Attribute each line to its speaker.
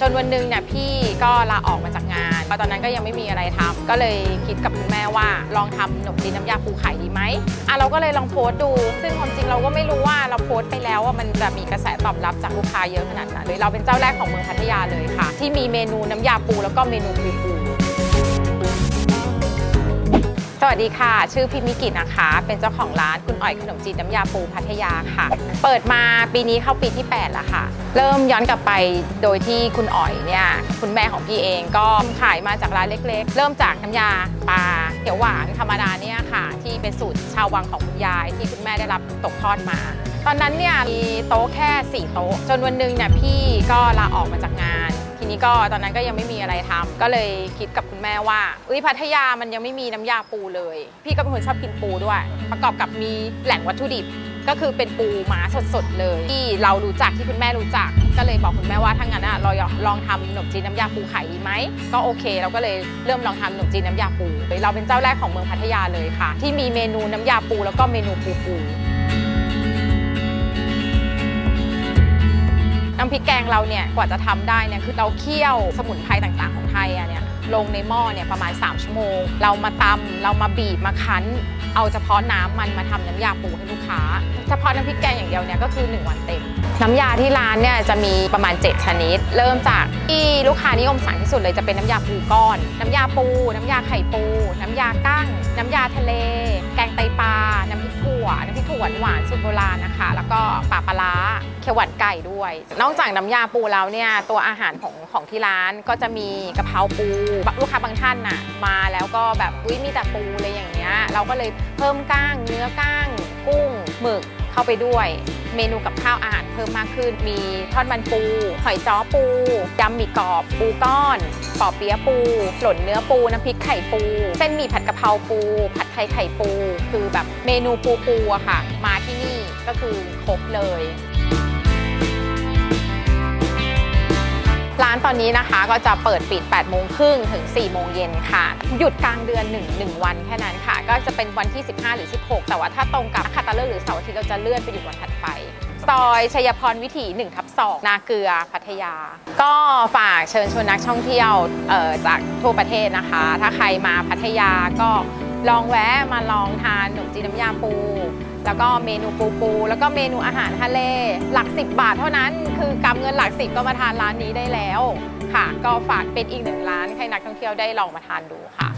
Speaker 1: จนวันหนึ่งเนี่ยพี่ก็ลาออกมาจากงานตอนนั้นก็ยังไม่มีอะไรทำก็เลยคิดกับคุณแม่ว่าลองทำขนมจีนน้ำยาปูไข่ดีไหมอะเราก็เลยลองโพสต์ดู ซึ่งความจริงเราก็ไม่รู้ว่าเราโพสต์ไปแล้วว่ามันจะมีกระแสตอบรับจากลูกค้าเยอะขนาดไหนเลยเราเป็นเจ้าแรกของเมืองพัทยาเลยค่ะ ที่มีเมนูน้ำยาปูแล้วก็เมนูปูปู สวัสดีค่ะ ชื่อพิมมิกิจนะคะ เป็นเจ้าของร้านคุณอ่อยขนมจีนน้ำยาปูพัทยาค่ะ เปิดมาปีนี้เข้าปีที่ 8 แล้วค่ะ เริ่มย้อนกลับไปโดยที่คุณอ่อยเนี่ยคุณแม่ของพี่เองก็ขายมาจากร้านเล็ก ๆ เริ่มจากน้ำยาปลาเขียวหวานธรรมดาเนี่ยค่ะ ที่เป็นสูตรชาววังของคุณยายที่คุณแม่ได้รับตกทอดมา ตอนนั้นเนี่ยมีโต๊ะแค่ 4 โต๊ะ จนวันหนึงเนี่ยพี่ก็ลาออกมาจากงาน นี้ก็ตอนนั้นก็ยังไม่มีอะไรทำก็เลยคิดกับคุณแม่ว่าอุ้ยพัทยามันยังไม่มีน้ำยาปูเลย พี่ก็เป็นคนชอบกินปูด้วย ประกอบกับมีแหล่งวัตถุดิบก็คือเป็นปูม้าสดๆเลย ที่เรารู้จักที่คุณแม่รู้จัก ก็เลยบอกคุณแม่ว่าถ้างั้นอะเราลองทำขนมจีนน้ำยาปูไข่ดีไหมก็โอเค เราก็เลยเริ่มลองทำขนมจีนน้ำยาปูเราเป็นเจ้าแรกของเมืองพัทยาเลยค่ะ ที่มีเมนูน้ำยาปูแล้วก็เมนูปูปู น้ำพริกแกงเราเนี่ยกว่าจะทำได้เนี่ยคือเราเคี่ยวสมุนไพรต่างๆของไทยอะเนี่ยลงในหม้อเนี่ยประมาณ 3 ชั่วโมง เรามาตำเรามาบีบมาคั้น เอาเฉพาะน้ำมันมาทำน้ำยาปูให้ลูกค้า เฉพาะน้ำพริกแกงอย่างเดียวเนี่ยก็คือ 1 วันเต็ม น้ำยาที่ร้านเนี่ยจะมีประมาณ 7 ชนิด เริ่มจากที่ลูกค้านิยมสั่งที่สุดเลยจะเป็นน้ำยาปูก้อน น้ำยาปู น้ำยาไข่ปู น้ำยากั้ง น้ำยาทะเล แกงไตปลา น้ำพริกถั่ วน้ำพริกถั่วหวานสูตรโบราณนะคะ แล้วก็ปลาปลาร้าเขียวหวานไก่ด้วย นอกจากน้ำยาปูแล้วเนี่ยตัวอาหารของของที่ร้านก็จะมีกะเพราปูลูกค้าบางท่านน่ะมาแล้วก็แบบอุ้ยมีแต่ปูเลยอย่างเงี้ยเราก็เลยเพิ่มก้างเนื้อก้าง กุ้งหมึก เข้าไปด้วย เมนูกับข้าวอาหารเพิ่มมากขึ้น มีทอดมันปู หอยจ้อปูยำหมี่กรอบ ปูก้อนปอเปี๊ยะปู หล่นเนื้อปู น้ำพริกไข่ปู เส้นหมี่ผัดกะเพราปู ผัดไทยไข่ปู คือแบบเมนูปูปูอะค่ะ มาที่นี่ก็คือครบเลย ร้านตอนนี้นะคะก็จะเปิดปิด 8 โมงครึ่งถึง 4 โมงเย็นค่ะ หยุดกลางเดือน 1 1 วันแค่นั้นค่ะ ก็จะเป็นวันที่ 15 หรือ 16 แต่ว่าถ้าตรงกับคาตาเลิกษ์หรือเสาร์อาทิตย์เราจะเลื่อนไปอยู่วันถัดไป ซอยชัยพรวิถี1ทับ2นาเกลือพัทยา ก็ฝากเชิญชวนนักท่องเที่ยวจากทั่วประเทศนะคะ ถ้าใครมาพัทยาก็ ลองแวะมาลองทานขนมจีนน้ำยาปู แล้วก็เมนูปูปู แล้วก็เมนูอาหารทะเล หลัก 10 บาทเท่านั้น คือกำเงินหลักสิบก็มาทานร้านนี้ได้แล้วค่ะ ก็ฝากเป็นอีกหนึ่งร้านให้นักท่องเที่ยวได้ลองมาทานดูค่ะ